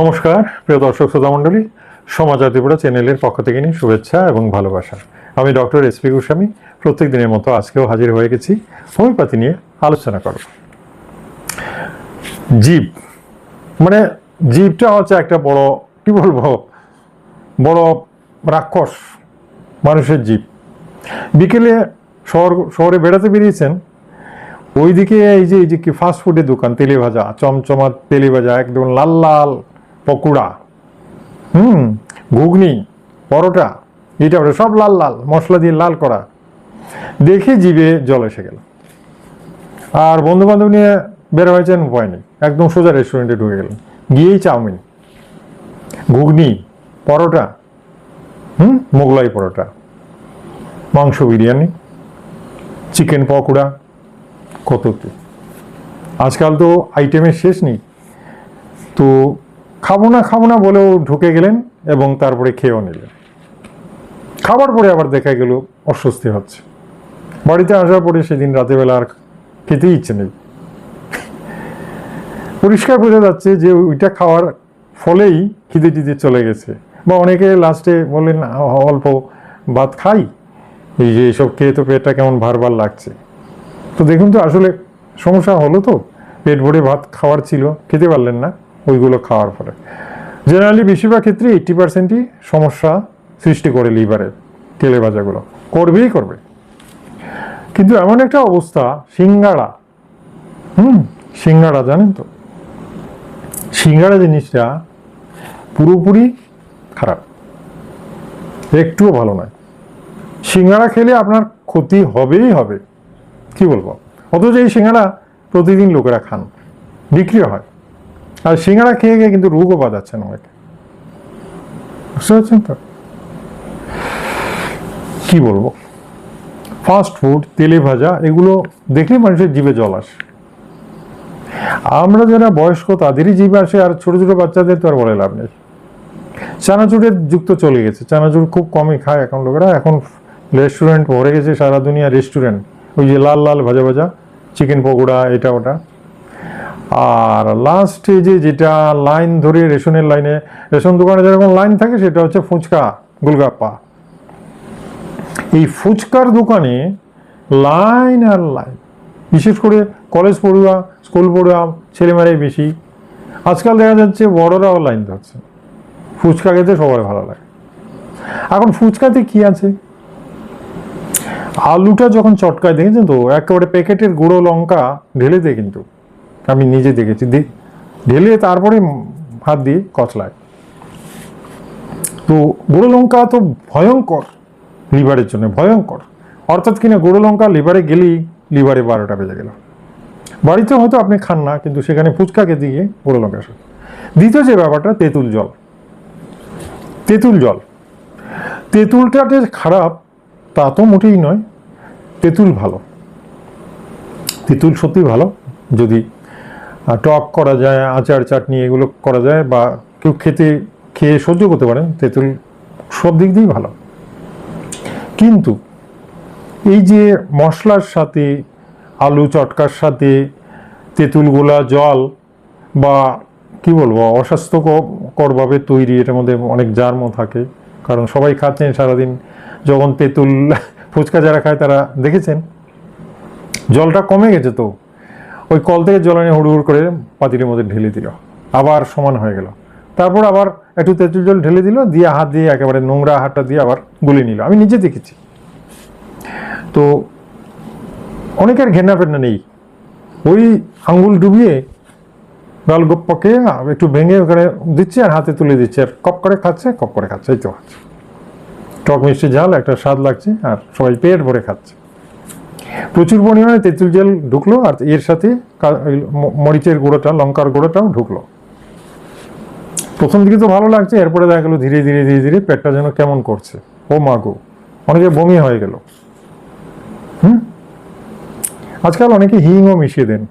নমস্কার, প্রিয় দর্শক শ্রোতা মণ্ডলী সমাচার ত্রিপুরা চ্যানেলের পক্ষ থেকে নিয়ে শুভেচ্ছা এবং ভালোবাসা। আমি ডক্টর এস পি গোস্বামী, প্রত্যেক দিনের মতো আজকেও হাজির হয়ে গেছি। হোমিওপ্যাথি নিয়ে আলোচনা করব। জীব মানে জীবটা হচ্ছে একটা বড়, কি বলব, বড় রাক্ষস, মানুষের জীব। বিকেলে শহর, শহরে বেড়াতে বেরিয়েছেন। ওইদিকে এই যে এই যে কি ফাস্টফুডের দোকান, তেলে ভাজা চমচমা তেলে ভাজা, একদম লাল লাল পকোড়া, হুম, ঘুগনি, পরোটা, এটা ওটা সব লাল লাল, মশলা দিয়ে লাল করা। দেখে জিভে জল এসে গেল। আর বন্ধু বান্ধব নিয়ে বের হয়েছেন উপায় নেই। একদম সোজা রেস্টুরেন্টে ঢুকে গেলেন। গিয়েই চাউমিন, ঘুগনি, পরোটা, হুম, মোগলাই পরোটা, মাংস বিরিয়ানি, চিকেন পকোড়া কত কি আজকাল তো আইটেমের শেষ নেই। তো খাব না খাব না বলেও ঢুকে গেলেন এবং তারপরে খেয়েও নিলেন। খাবার পরে আবার দেখা গেল, অস্বস্তি হচ্ছে। বাড়িতে আসার পরে সেদিন রাতেবেলা আর খেতেই ইচ্ছে নেই। পরিষ্কার বোঝা যাচ্ছে যে ওইটা খাওয়ার ফলেই খিদে টিদে চলে গেছে। বা অনেকে লাস্টে বললেন অল্প ভাত খাই। এই যে এইসব খেয়ে তো পেটটা কেমন ভারবার লাগছে। তো দেখুন তো, আসলে সমস্যা হলো তো। পেট ভরে ভাত খাওয়ার ছিল, খেতে পারলেন না। ওইগুলো খাওয়ার ফলে জেনারেলি বেশিরভাগ ক্ষেত্রে এইট্টি পার্সেন্টই সমস্যা সৃষ্টি করে লিভারের তেলে ভাজাগুলো। করবেই করবে। কিন্তু এমন একটা অবস্থা, সিঙ্গাড়া। হুম, সিঙ্গাড়া, জানেন তো? সিঙ্গাড়া জিনিসটা পুরোপুরি খারাপ। একটুও ভালো নয়। সিঙ্গাড়া খেলে আপনার ক্ষতি হবেই হবে। কি বলব? অথচ এই সিঙ্গাড়া প্রতিদিন লোকেরা খান। বিক্রি হয়। আর সিঙ্গাড়া খেয়ে গিয়ে কিন্তু রোগও বাজাচ্ছেন অনেকে বুঝতে পারছেন তো? কি বলব? ফাস্ট ফুড তেলে ভাজা, এগুলো দেখলে মানুষের জিভে জল আসে। আমরা যারা বয়স্ক, তাদেরই জিভে আসে, আর ছোট ছোট বাচ্চাদের তো আর বলে লাভ নেই। চানাচুরের যুক্ত চলে গেছে। চানাচুর খুব কমই খায় এখন লোকেরা। এখন রেস্টুরেন্ট ভরে গেছে সারা দুনিয়া রেস্টুরেন্ট ওই যে লাল লাল ভাজা ভাজা চিকেন পকোড়া, এটা ওটা। আর লাস্টে যে যেটা লাইন ধরে রেশনের লাইনে রেশন দোকানে যেরকম লাইন থাকে, সেটা হচ্ছে ফুচকা, গোলগাপ্পা। এই ফুচকার দোকানে লাইন আর লাইন বিশেষ করে কলেজ পড়ুয়া স্কুল পড়ুয়া, ছেলেমেয়েরাই বেশি। আজকাল দেখা যাচ্ছে বড়রাও লাইন ধরছে। ফুচকা খেতে সবাই ভালো লাগে। এখন ফুচকাতে কি আছে? আলুটা যখন চটকায়, দেখেছেন তো? একেবারে প্যাকেটের গুঁড়ো লঙ্কা ঢেলে দেয় কিন্তু। আমি নিজে দেখেছি। ঢেলে তারপরে হাত দিয়ে কচলায়। তো গুঁড়ো লঙ্কা তো ভয়ঙ্কর লিভারের জন্য, ভয়ঙ্কর। অর্থাৎ কিনা গুঁড়ো লঙ্কা লিভারে গেলেই লিভারে বারোটা বেজে গেল। বাড়িতে হয়তো আপনি খান না, কিন্তু সেখানে ফুচকাকে দিয়ে গুঁড়ো লঙ্কা খান। দ্বিতীয় যে ব্যাপারটা, তেঁতুল জল। তেঁতুল জল। তেঁতুলটা যে খারাপ, তা তো মোটেই নয়। তেঁতুল ভালো। তেঁতুল সত্যি ভালো, যদি টক করা যায়, আচার, চাটনি এগুলো করা যায় বা কেউ খেতে, খেয়ে সহ্য করতে পারেন তেঁতুল সব দিক দিয়েই ভালো। কিন্তু এই যে মশলার সাথে, আলু চটকার সাথে, তেঁতুল গোলা জল বা কি বলব অস্বাস্থ্যকরভাবে তৈরি, এটার মধ্যে অনেক জার্ম থাকে, কারণ সবাই খাচ্ছেন সারাদিন। যখন তেঁতুল ফুচকা যারা খায় তারা দেখেছেন, জলটা কমে গেছে তো। ওই কল থেকে জল এনে হুড় করে পাতিলের মধ্যে ঢেলে দিল। আবার সমান হয়ে গেল। তারপর আবার একটু তেঁতুল জল ঢেলে দিল, দিয়ে হাত দিয়ে একেবারে নোংরা হাতটা দিয়ে আবার গুলে নিল। আমি নিজে দেখেছি। তো অনেকের ঘেন্না ফেন্না নেই। ওই আঙ্গুল ডুবিয়ে গালগপ্পাকে একটু ভেঙে ওখানে দিচ্ছে আর হাতে তুলে দিচ্ছে। আর কপ করে খাচ্ছে, কপ করে খাচ্ছে, এই তো খাচ্ছে টক মিষ্টি ঝাল, একটা স্বাদ লাগছে আর সবাই পেট ভরে খাচ্ছে। প্রচুর পরিমাণে তেঁতুল জল ঢুকলো আর এর সাথে ম- মরিচের গুঁড়োটা, লঙ্কার গুঁড়োটাও ঢুকলো। প্রথম দিকে তো ভালো লাগছে, এরপরে দেখা গেলো ধীরে ধীরে ধীরে ধীরে পেটটা যেন কেমন করছে। ও মাগো অনেকে বমি হয়ে গেল। হুম? আজকাল অনেকে হিংও মিশিয়ে দেন।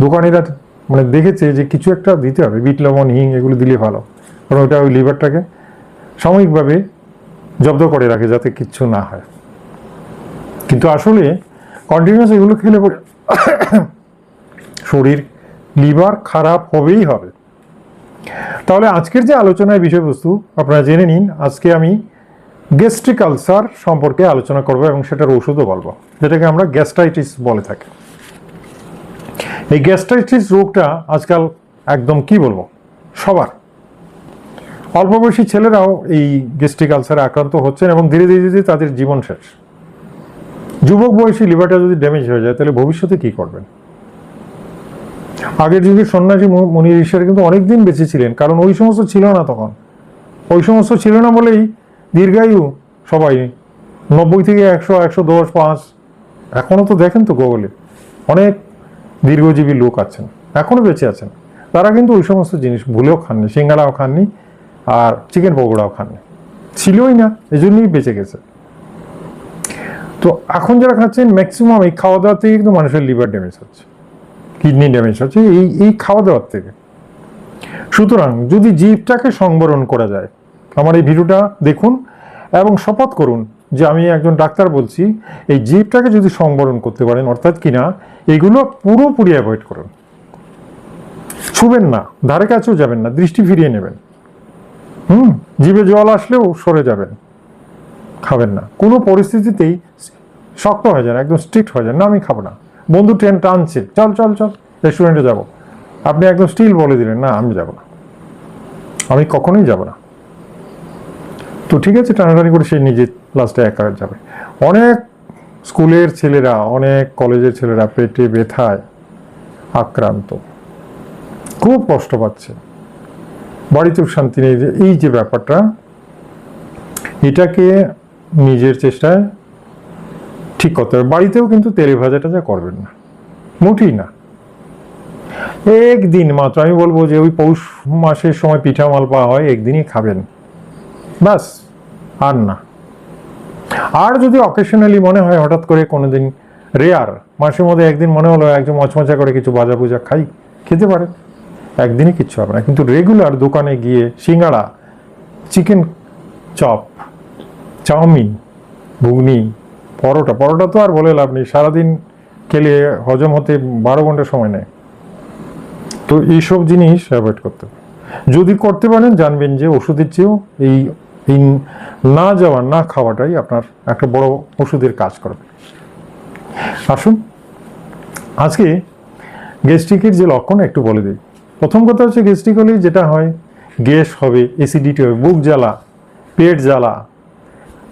দোকানিরা মানে দেখেছে যে কিছু একটা দিতে হবে, বিট, লবণ, হিং, এগুলো দিলে ভালো। কারণ ওটা ওই লিভারটাকে সাময়িকভাবে জব্দ করে রাখে যাতে কিচ্ছু না হয়। কিন্তু আসলে কন্টিনিউয়াস এগুলো খেলে পরে শরীর, লিভার খারাপ হবেই হবে। তাহলে আজকের যে আলোচনার বিষয়বস্তু, আপনারা জেনে নিন, আজকে আমি গ্যাস্ট্রিক আলসার সম্পর্কে আলোচনা করব এবং সেটার ওষুধও বলব, যেটাকে আমরা গ্যাস্ট্রাইটিস বলে থাকি। এই গ্যাস্ট্রাইটিস রোগটা আজকাল একদম কি বলব, সবার। অল্প বয়সী ছেলেরাও এই গ্যাস্ট্রিক আলসারে আক্রান্ত হচ্ছেন এবং ধীরে ধীরে ধীরে তাদের জীবন শেষ। যুবক বয়সী লিভারটা যদি ড্যামেজ হয়ে যায়, তাহলে ভবিষ্যতে কি করবেন? আগের যুগে সন্ন্যাসী মুনি ঋষিরা কিন্তু অনেকদিন বেঁচে ছিলেন, কারণ ওই সমস্ত ছিল না তখন। ওই সমস্ত ছিল না বলেই দীর্ঘায়ু সবাই, নব্বই থেকে একশো একশো দশ, পাঁচ এখনও তো দেখেন তো গুগলে, অনেক দীর্ঘজীবী লোক আছেন এখনও বেঁচে আছেন। তারা কিন্তু ওই সমস্ত জিনিস ভুলেও খাননি, সিঙ্গাড়াও খাননি, আর চিকেন পকোড়াও খাননি। ছিলই না, এজন্যই বেঁচে গেছে। তো এখন যারা খাচ্ছেন ম্যাক্সিমাম এই খাওয়া দাওয়া থেকে কিন্তু মানুষের লিভার ড্যামেজ হচ্ছে কিডনি ড্যামেজ হচ্ছে, এই এই খাওয়া দাওয়ার থেকে। সুতরাং যদি জীবটাকে সংবরণ করা যায়, আমার এই ভিডিওটা দেখুন এবং শপথ করুন যে আমি একজন ডাক্তার বলছি, এই জীবটাকে যদি সংবরণ করতে পারেন, অর্থাৎ কিনা, এগুলো পুরোপুরি অ্যাভয়েড করুন। ছুবেন না, ধারে কাছেও যাবেন না, দৃষ্টি ফিরিয়ে নেবেন। হুম, জিভে জল আসলেও সরে যাবেন। খাবেন না। কোনো পরিস্থিতিতেই শক্ত হয়ে যান, একদম স্ট্রিক্ট হয়ে যান, না, আমি খাব না। বন্ধু ট্রেন টানছে, চল চল চল রেস্টুরেন্টে যাব। আপনি একদম স্টিল বলে দিলেন, না, আমি যাব না। আমি কখনোই যাব না। তো ঠিক আছে, টানাটানি করে সে নিজে লাস্টে একা যাবে। অনেক স্কুলের ছেলেরা, অনেক কলেজের ছেলেরা পেটে ব্যথায় আক্রান্ত। খুব কষ্ট পাচ্ছে বাড়িতেও শান্তি নেই। এই যে ব্যাপারটা, এটাকে নিজের চেষ্টায় ঠিক করতে হবে। বাড়িতেও কিন্তু তেলে ভাজাটা যা করবেন না, মোটেই না। একদিন মাত্র আমি বলব যে ওই পৌষ মাসের সময় পিঠা মাল পাওয়া হয়, একদিনই খাবেন। ব্যাস, আর না। আর যদি অকেশনালি মনে হয় হঠাৎ করে কোনোদিন রেয়ার মাসের মধ্যে একদিন মনে হলো একজন মচমচা করে কিছু ভাজা ভুজা খাই, খেতে পারে একদিনই কিচ্ছু হবে না। কিন্তু রেগুলার দোকানে গিয়ে singara chicken chop chowmein, ghugni, paratha. Paratha তো আর বলে লাভ নেই, সারাদিন খেলে হজম হতে বারো ঘণ্টা সময় নেয়। তো এইসব জিনিস অ্যাভয়েড করতে হবে। যদি করতে পারেন, জানবেন যে ওষুধের চেয়েও এই এই না যাওয়া, না খাওয়াটাই আপনার একটা বড় ওষুধের কাজ করবে। আসুন, আজকে গ্যাস্ট্রিকের যে লক্ষণ একটু বলে দিই। প্রথম কথা হচ্ছে গ্যাস্ট্রিক হলে যেটা হয়, গ্যাস হবে অ্যাসিডিটি হবে, বুক জ্বালা, পেট জ্বালা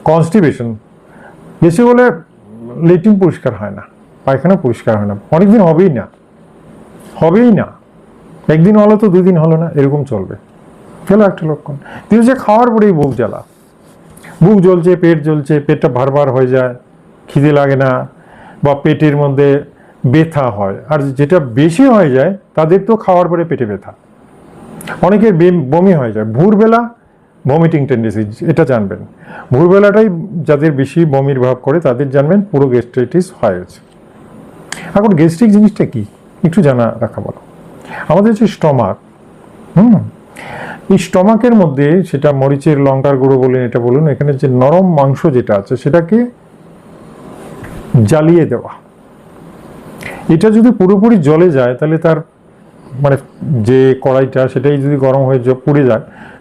কনস্টিপেশন। বেশি বলে লেট্রিন পরিষ্কার হয় না, পায়খানা পরিষ্কার হয় না, অনেকদিন হবেই না হবেই না। একদিন হলো তো দুই দিন হলো না, এরকম চলবে। গেল একটা লক্ষণ। কিন্তু যে খাওয়ার পরেই বুক জ্বালা। বুক জ্বলছে, পেট জ্বলছে, পেটটা ভারবার হয়ে যায়, খিদে লাগে না, বা পেটের মধ্যে ব্যথা হয়। আর যেটা বেশি হয়ে যায়, তাদের তো খাওয়ার পরে পেটে ব্যথা। অনেকের বমি হয়ে যায়। ভোরবেলা ভমিটিং টেন্ডেন্সি এটা জানবেন। ভোরবেলাটাই যাদের বেশি বমির ভাব করে, তাদের জানবেন পুরো গ্যাস্ট্রাইটিস হয়ে গেছে এখন গ্যাস্ট্রিক জিনিসটা কি? একটু জানা রাখা ভালো। আমাদের যে স্টমাক হুম? এই স্টমাকের মধ্যে সেটা মরিচের, লঙ্কার গুঁড়ো বলুন, এটা বলুন, এখানে যে নরম মাংস যেটা আছে, সেটাকে জ্বালিয়ে দেওয়া। এটা যদি পুরোপুরি জলে যায়, তাহলে তার মানে যে কড়াইটা, সেটাই যদি গরম হয়ে পুড়ে যায়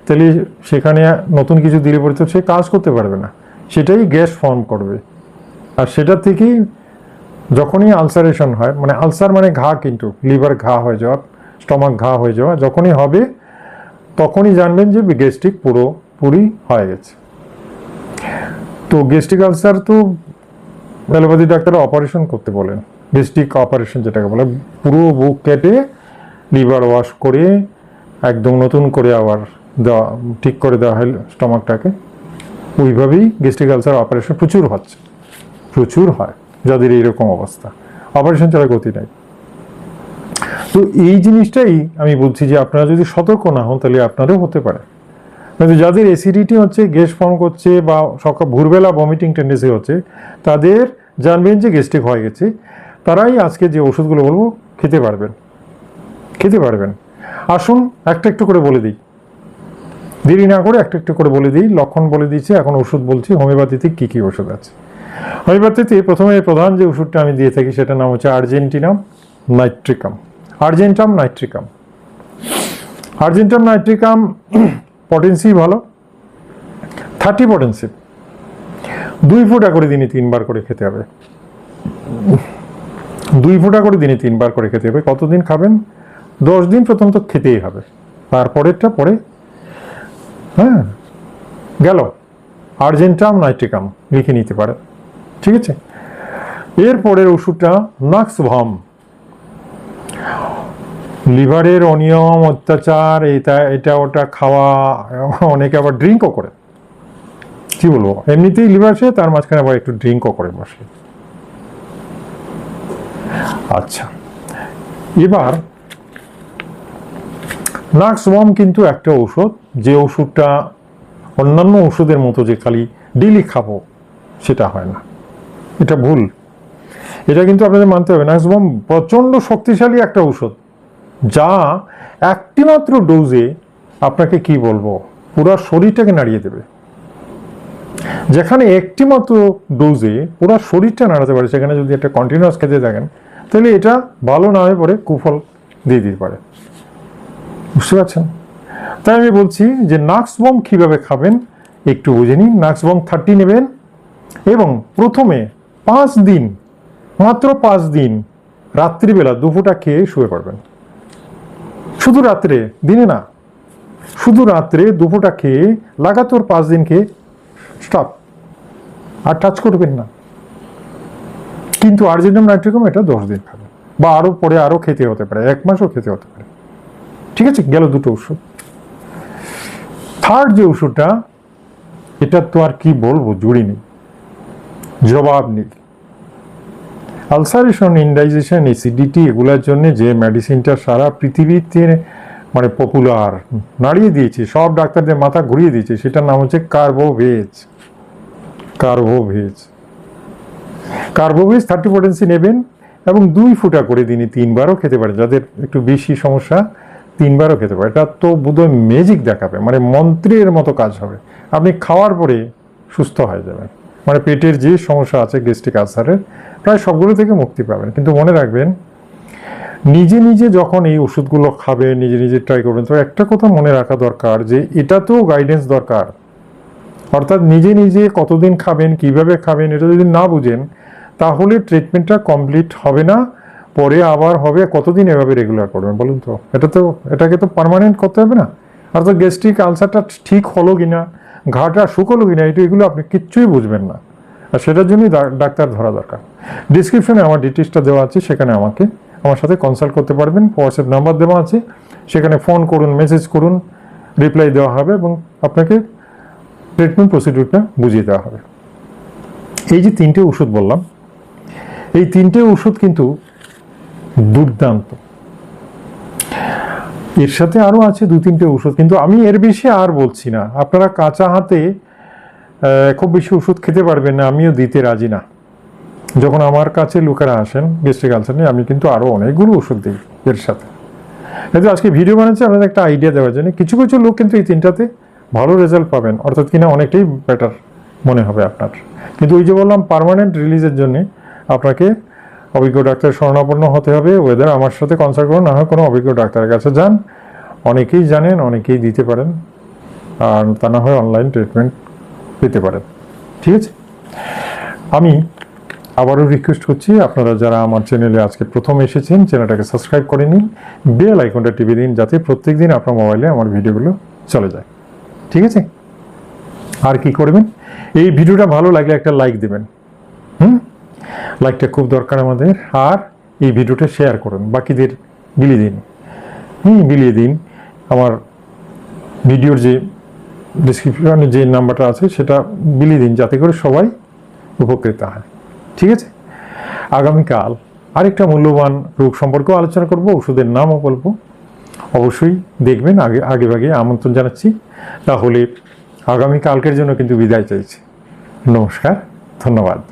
তাহলে সেখানে নতুন কিছু দিলে পরে তো সে কাজ করতে পারবে না। সেটাই গ্যাস ফর্ম করবে। আর সেটা থেকেই যখনই আলসারেশন হয় মানে আলসার মানে ঘা কিন্তু লিভার ঘা হয়ে যাওয়া স্টমাক ঘা হয়ে যাওয়া, যখনই হবে, তখনই জানবেন যে গ্যাস্ট্রিক পুরোপুরি হয়ে গেছে। তো গ্যাস্ট্রিক আলসার তো অ্যালোপ্যাথি ডাক্তার অপারেশন করতে বলেন। গ্যাস্ট্রিক অপারেশন যেটাকে বলে, পুরো বুক কেটে লিভার ওয়াশ করে, একদম নতুন করে আবার দেওয়া, ঠিক করে দেওয়া হয় স্টমাকটাকে। ওইভাবেই গ্যাস্ট্রিক আলসার অপারেশন প্রচুর হচ্ছে। প্রচুর হয়, যাদের এইরকম অবস্থা। অপারেশন ছাড়া গতি নাই। তো এই জিনিসটাই আমি বলছি যে আপনারা যদি সতর্ক না হন, তাহলে আপনারও হতে পারে। কিন্তু যাদের অ্যাসিডিটি হচ্ছে, গ্যাস ফর্ম করছে বা সকাল, ভোরবেলা ভমিটিং টেন্ডেন্সি হচ্ছে, তাদের জানবেন যে গ্যাস্ট্রিক হয়ে গেছে। তারাই আজকে যে ওষুধগুলো বলব, খেতে পারবেন। খেতে পারবেন। আসুন, একটা একটু করে বলে দিই। দেরি না করে একটা একটু করে বলে দিই। লক্ষণ বলে দিচ্ছি এখন ওষুধ বলছি, হোমিওপ্যাথিতে কী কী ওষুধ আছে। হোমিওপ্যাথিতে প্রথমে প্রধান যে ওষুধটা আমি দিয়ে থাকি সেটার নাম হচ্ছে argentum nitricum. Argentum nitricum. Argentum nitricum potency ভালো থার্টি পটেন্সি। দুই ফুটা করে দিনে তিনবার করে খেতে হবে। দুই ফুটা করে দিনে তিনবার করে খেতে হবে। কতদিন খাবেন? দশ দিন প্রথম তো খেতেই হবে। তারপরেরটা পরে হ্যাঁ গেল। আর্জেন্টাম নাইট্রিকাম লিখে নিতে পারে। ঠিক আছে? এরপরের ওষুধটা নাক্স ভাম লিভারের অনিয়ম, অত্যাচার, এটা এটা, ওটা খাওয়া, অনেকে আবার ড্রিঙ্কও করে। কি বলব? এমনিতেই লিভার সে তার মাঝখানে আবার একটু ড্রিঙ্কও করে বসে। আচ্ছা। এবার নাক্সওয়াম কিন্তু একটা ওষুধ যে ওষুধটা অন্যান্য ওষুধের মতো যে খালি ডেলি খাব, সেটা হয় না। এটা ভুল। এটা কিন্তু আপনাদের মানতে হবে। নাক্সওয়াম প্রচণ্ড শক্তিশালী একটা ওষুধ যা একটিমাত্র ডোজে আপনাকে কি বলব, পুরো শরীরটাকে নাড়িয়ে দেবে। যেখানে একটিমাত্র ডোজে পুরো শরীরটা নাড়াতে পারে, সেখানে যদি একটা কন্টিনিউয়াস খেতে থাকেন, তাহলে এটা ভালো না হয়ে পরে কুফল দিয়ে দিতে পারে। বুঝতে পারছেন? তাই আমি বলছি যে নাক্স বম কীভাবে খাবেন, একটু বুঝে নিন। নাক্স বম থার্টি নেবেন এবং প্রথমে পাঁচ দিন, মাত্র পাঁচ দিন রাত্রিবেলা দুপুরটা খেয়ে শুয়ে পড়বেন। শুধু রাত্রে, দিনে না, শুধু রাত্রে দুপুরটা খেয়ে লাগাতার পাঁচ দিন খেয়ে স্টপ, আর টাচ করবেন না। কিন্তু আর্জেন্টাম নাইট্রিকাম এটা দশ দিন খাবে। বা আরও পরে আরও খেতে হতে পারে, এক মাসও খেতে হতে পারে। ঠিক আছে, গেল দুটো ওষুধ থার্ড যে ওষুধটা এটা তো আর কি বলব, জুড়ি নেই। জবাব নেই। আলসারেশন ইনডাইজেশন এসিডিটি এগুলোর জন্য যে মেডিসিনটা সারা পৃথিবীতে মানে পপুলার নাড়িয়ে দিয়েছে, সব ডাক্তারদের মাথা ঘুরিয়ে দিয়েছে, সেটার নাম হচ্ছে carbo veg carbo veg carbo veg thirty potency নেবেন এবং দুই ফুটা করে দিনে তিনবারও খেতে পারেন, যাদের একটু বেশি সমস্যা তিনবারও খেতে পারে। এটা তো বোধহয় ম্যাজিক দেখাবে। মানে মন্ত্রের মতো কাজ হবে। আপনি খাওয়ার পরে সুস্থ হয়ে যাবেন। মানে পেটের যে সমস্যা আছে গ্যাস্ট্রিক আলসারের প্রায় সবগুলো থেকে মুক্তি পাবেন। কিন্তু মনে রাখবেন, নিজে নিজে যখন এই ওষুধগুলো খাবেন, নিজে নিজে ট্রাই করবেন তো একটা কথা মনে রাখা দরকার যে এটা তো গাইডেন্স দরকার। অর্থাৎ নিজে নিজে কতদিন খাবেন, কীভাবে খাবেন, এটা যদি না বুঝেন, তাহলে ট্রিটমেন্টটা কমপ্লিট হবে না। পরে আবার হবে, কতদিন এভাবে রেগুলার করবেন বলুন তো? এটা তো, এটাকে তো পার্মানেন্ট করতে হবে না? আর তো গ্যাস্ট্রিক আলসারটা ঠিক হলো কি না ঘাটা শুকলো কিনা, এটা এগুলো আপনি কিচ্ছুই বুঝবেন না। আর সেটার জন্যই ডাক্তার ধরা দরকার। ডিসক্রিপশনে আমার ডিটেলসটা দেওয়া আছে, সেখানে আমাকে, আমার সাথে কনসাল্ট করতে পারবেন হোয়াটসঅ্যাপ নাম্বার দেওয়া আছে, সেখানে ফোন করুন মেসেজ করুন রিপ্লাই দেওয়া হবে এবং আপনাকে ট্রিটমেন্ট প্রসিডিউরটা বুঝিয়ে দেওয়া হবে। এই যে তিনটে ওষুধ বললাম, এই তিনটে ওষুধ কিন্তু দুর্দান্ত। এর সাথে আরও আছে দু তিনটে ওষুধ, কিন্তু আমি এর বেশি আর বলছি না। আপনারা কাঁচা হাতে খুব বেশি ওষুধ খেতে পারবেন না, আমিও দিতে রাজি না। যখন আমার কাছে লোকেরা আসেন গ্যাস্ট্রিক আলসার নিয়ে, আমি কিন্তু আরও অনেকগুলো ওষুধ দিই এর সাথে। কিন্তু আজকে ভিডিও বানাচ্ছি আপনাদের একটা আইডিয়া দেওয়ার জন্য, কিছু কিছু লোক কিন্তু এই তিনটাতে ভালো রেজাল্ট পাবেন, অর্থাৎ কিনা অনেকটাই বেটার মনে হবে আপনার। কিন্তু ওই যে বললাম পার্মানেন্ট রিলিজের জন্য আপনাকে অভিজ্ঞ ডাক্তার শরণাপন্ন হতে হবে ওয়েদার আমার সাথে কনসাল্ট করুন, না হয় কোনো অভিজ্ঞ ডাক্তারের কাছে যান। অনেকেই জানেন, অনেকেই দিতে পারেন, আর তা না হয় অনলাইন ট্রিটমেন্ট পেতে পারেন। ঠিক আছে? আমি আবারও রিকোয়েস্ট করছি, আপনারা যারা আমার চ্যানেলে আজকে প্রথম এসেছেন চ্যানেলটাকে সাবস্ক্রাইব করে নিন। বেল আইকনটা টিপে দিন, যাতে প্রত্যেক দিন আপনার মোবাইলে আমার ভিডিওগুলো চলে যায়। ঠিক আছে? আর কি করবেন? এই ভিডিওটা ভালো লাগলে একটা লাইক দেবেন। হুম? লাইকটা খুব দরকার আমাদের। আর এই ভিডিওটা শেয়ার করুন, বাকিদের বিলিয়ে দিন। হুম, বিলিয়ে দিন। আমার ভিডিওর যে ডিসক্রিপশনে যে নাম্বারটা আছে, সেটা বিলিয়ে দিন, যাতে করে সবাই উপকৃত হয়। ঠিক আছে? আগামীকাল আরেকটা মূল্যবান রোগ সম্পর্কেও আলোচনা করব, ওষুধের নামও বলব। অবশ্যই দেখবেন, আগে আগে ভাগে আমন্ত্রণ জানাচ্ছি। তাহলে আগামীকালকের জন্য কিন্তু বিদায় চাইছি। নমস্কার, ধন্যবাদ।